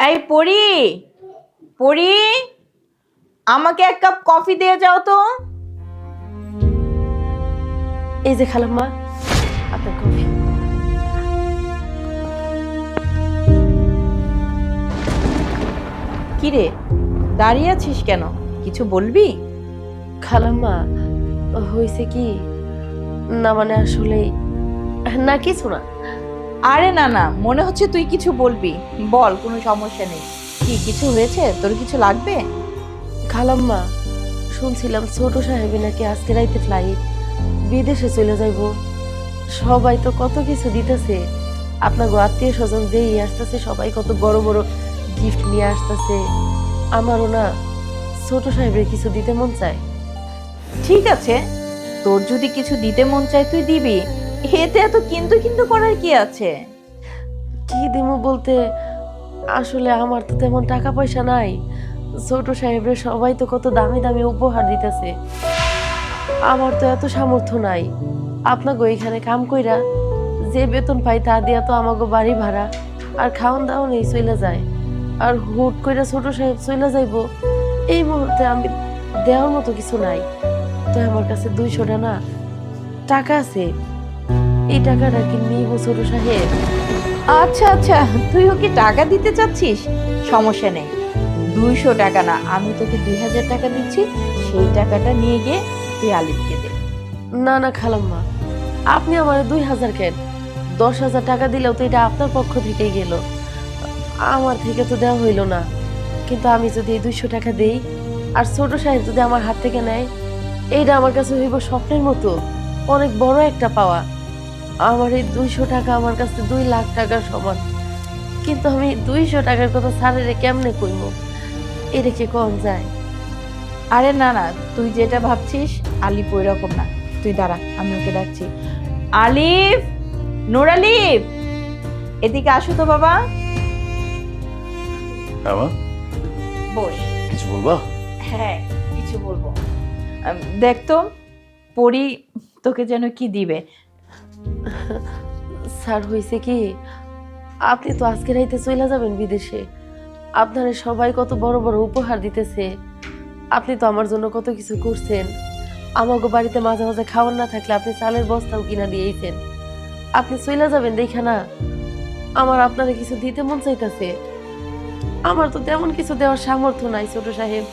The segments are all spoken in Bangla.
এই পড়ি পড়ি আমাকে এক কাপ কফি দিয়ে যাও তো। এই যে খালাম্মা আপনার কফি। কি রে দাঁড়িয়ে আছিস কেন? কিছু বলবি? খালাম্মা হয়েছে কি? না মানে আসলে না কিছু না। আরে না না মনে হচ্ছে তুই কিছু বলবি। বল কোনো সমস্যা নেই। কি কিছু হয়েছে? তোর কিছু লাগবে? খালাম্মা শুনছিলাম ছোট সাহেবে নাকি আজকে রাইতে ফ্লাইট বিদেশে চলে যাইব। সবাই তো কত কিছু দিতেছে। আপনার আত্মীয় স্বজন যেই আসতেছে সবাই কত বড় বড় গিফট নিয়ে আসতেছে। আমারও না ছোট সাহেবের কিছু দিতে মন চায়। ঠিক আছে। তোর যদি কিছু দিতে মন চায় তুই দিবি। এতে এত কিন্তু কিন্তু করার কি আছে? কি দিমু বলতে? আসলে আমার তো তেমন টাকা পয়সা নাই। ছোট সাহেবরা সবাই তো কত দামি দামি উপহার দিতেছে। আমার তো এত সামর্থ্য নাই। আপনাকে এখানে কাম কইরা যে বেতন পাই তা দিয়া তো আমাকে বাড়ি ভাড়া। আর খাওয়ান দাওয়ান এই চলে যায়। আর হুট কইরা ছোট সাহেব চলে যাইব, এই মুহূর্তে আমি দেওয়ার মতো কিছু নাই। তো আমার কাছে দুইশোটা না, টাকা আছে। এই টাকাটা কি নিব ছোট সাহেব। আচ্ছা আচ্ছা তুই ওকে টাকা দিতে চাচ্ছিস? সমস্যা নেই। দুইশো টাকা না আমি তোকে দুই হাজার টাকা দিচ্ছি সেই টাকাটা নিয়ে গিয়ে তুই আলিফকে দে। না না খালাম্মা আপনি আমার দুই হাজার কেন? দশ হাজার টাকা দিলেও তো এটা আপনার পক্ষ থেকেই গেল। আমার থেকে তো দেওয়া হইল না। কিন্তু আমি যদি এই দুইশো টাকা দেই আর ছোট সাহেব যদি আমার হাত থেকে নেয় এইটা আমার কাছে হইব স্বপ্নের মতো। অনেক বড় একটা পাওয়া। আমার এই দুইশো টাকা আমার কাছে দুই লাখ টাকার সমান। কিন্তু আমি দুইশো টাকার কথা স্যারেরে কেমনে কইব এটা কি কম যায়? আরে না না তুই যেটা ভাবছিস আলিফ ওই রকম না। তুই দাঁড়া আমি ওকে ডাকছি। আলিফ! নূর আলিফ! এদিকে আসো তো বাবা। হ্যাঁ মা। বস। কিছু বলবা? হ্যাঁ কিছু বলব। দেখ তো পরি তোকে যেন কি দিবে? স্যার, হয়েছে কি? আপনি তো আজকে রাইতে চলে যাবেন বিদেশে। আপনারা সবাই কত বড় বড় উপহার দিতেছে। আপনি তো আমার জন্য কত কিছু করছেন। আমাকে বাড়িতে মাঝে মাঝে খাবার না থাকলে আপনি চালের বস্তাও কিনা দিয়েছেন আপনি চলে যাবেন দেখা না। আমার আপনারে কিছু দিতে মন চাইতেছে। আমার তো তেমন কিছু দেওয়ার সামর্থ্য নাই, ছোট সাহেব।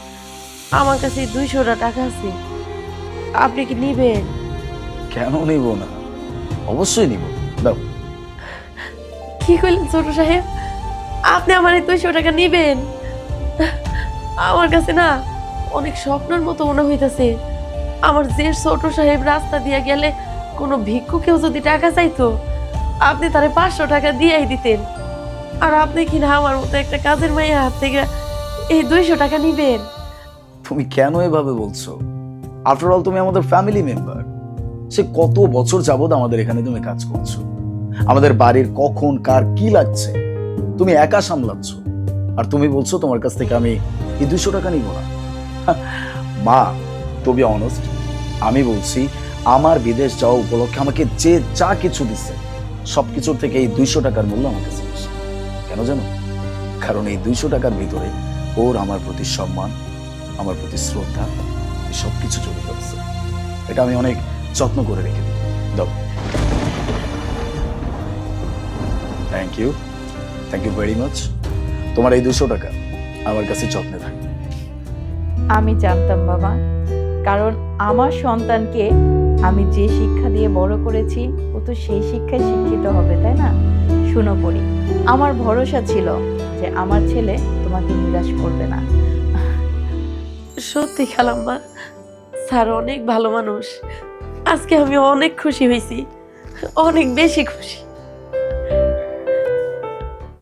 আমার কাছে দুইশোটা টাকা আছে। আপনি কি নিবেন? কেন নিব না? অবশ্যই নিব। দাও। কি কইলেন ছোট সাহেব? আপনি আমার এই দুইশো টাকা নিবেন? আমার কাছে না অনেক স্বপ্নের মতো মনে হইতাছে। আমার যে ছোট সাহেব রাস্তা দিয়ে গেলে কোনো ভিক্ষুকেও যদি টাকা চাইতো আপনি তারে পাঁচশো টাকা দিয়েই দিতেন। আর আপনি কি না আমার মতো একটা কাজের মায়ের হাত থেকে এই দুইশো টাকা নিবেন? তুমি কেন এভাবে বলছো? আফটার অল তুমি আমাদের ফ্যামিলি মেম্বার সে কত বছর যাবৎ আমাদের এখানে তুমি কাজ করছ? আমাদের বাড়ির কখন, কার কি লাগছে? তুমি একা সামলাচ্ছ। আর তুমি বলছো তোমার কাছ থেকে আমি এই দুশো টাকা নিব না। মা বি অনেস্ট আমি বলছি, আমার বিদেশ যাওয়া উপলক্ষে আমাকে যে যা কিছু দিচ্ছে সব কিছুর থেকে এই দুইশো টাকার মূল্য আমার কাছে বেশি কেন জানো? কারণ এই দুইশো টাকার ভিতরে ওর আমার প্রতি সম্মান, আমার প্রতি শ্রদ্ধা সব কিছু জড়িত এটা আমি অনেক যত্ন করে রেখে দিই। দাও। Thank you thank you very much তোমার এই দুশো টাকা আমার কাছে যত্নে থাকবে আমি জানতাম, বাবা। কারণ আমার সন্তানকে আমি যে শিক্ষা দিয়ে বড় করেছি, ও তো সেই শিক্ষায় শিক্ষিত হবে, তাই না? শুনো পড়ি আমার ভরসা ছিল যে আমার ছেলে তোমাকে নিরাশ করবে না। সত্যি, খালাম্মা, স্যার অনেক ভালো মানুষ। আজকে আমি অনেক খুশি হয়েছি অনেক বেশি খুশি।